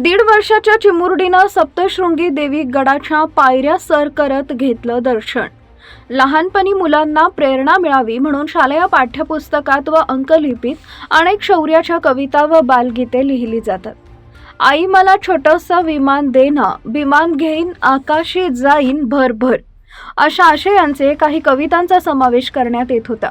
दीड वर्षाच्या चिमुरडीनं सप्तशृंगी देवी गडाच्या पायऱ्या सर करत घेतलं दर्शन. लहानपणी मुलांना प्रेरणा मिळावी म्हणून शालेय पाठ्यपुस्तकात व अंकलिपीत अनेक शौर्याच्या कविता व बालगीते लिहिली जातात. आई मला छोटंसं विमान देना विमान घेईन आकाशी जाईन भरभर. अशा आशयांचे काही कवितांचा समावेश करण्यात येत होता.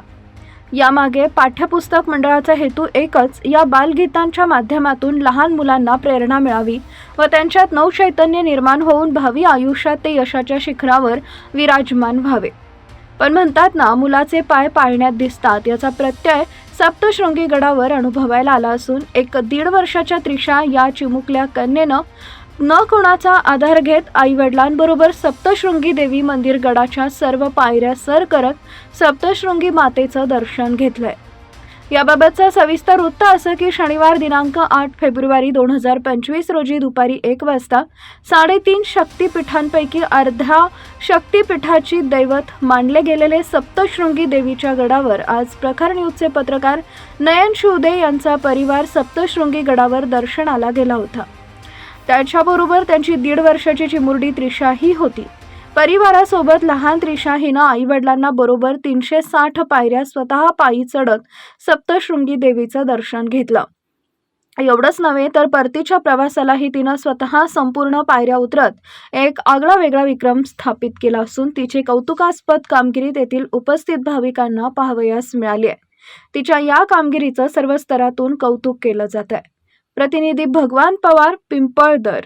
यामागे पाठ्यपुस्तक मंडळाचा हेतू एकच या बालगीतांच्या माध्यमातून लहान मुलांना प्रेरणा मिळावी व त्यांच्यात नवचैतन्य निर्माण होऊन भावी आयुष्यात ते यशाच्या शिखरावर विराजमान व्हावे. पण म्हणतात ना मुलाचे पाय पाळण्यात दिसतात याचा प्रत्यय सप्तशृंगी गडावर अनुभवायला आला असून एक दीड वर्षाच्या त्रिशा या चिमुकल्या कन्येनं न कोणाचा आधार घेत आई वडिलांबरोबर सप्तशृंगी देवी मंदिर गडाच्या सर्व पायऱ्या सर करत सप्तशृंगी मातेचं दर्शन घेतलंय. याबाबतचं सविस्तर वृत्त असं की शनिवार दिनांक आठ फेब्रुवारी दोन हजार पंचवीस रोजी दुपारी एक वाजता साडेतीन शक्तीपीठांपैकी अर्ध्या शक्तिपीठाची दैवत मानले गेलेले सप्तशृंगी देवीच्या गडावर आज प्रखर न्यूजचे पत्रकार नयन शिवदे यांचा परिवार सप्तशृंगी गडावर दर्शनाला गेला होता. त्याच्याबरोबर त्यांची दीड वर्षाची चिमुरडी त्रिषाही होती. परिवारासोबत लहान त्रिषा हिनं आई वडिलांना बरोबर तीनशे साठ पायऱ्या स्वतः पायी चढत सप्तशृंगी देवीचं दर्शन घेतलं. एवढंच नव्हे तर परतीच्या प्रवासालाही तिनं स्वतः संपूर्ण पायऱ्या उतरत एक आगळा वेगळा विक्रम स्थापित केला असून तिची कौतुकास्पद कामगिरी तेथील उपस्थित भाविकांना पाहावयास मिळाली आहे तिच्या या कामगिरीचं सर्व स्तरातून कौतुक केलं जात आहे प्रतिनिधी भगवान पवार पिंपळदर.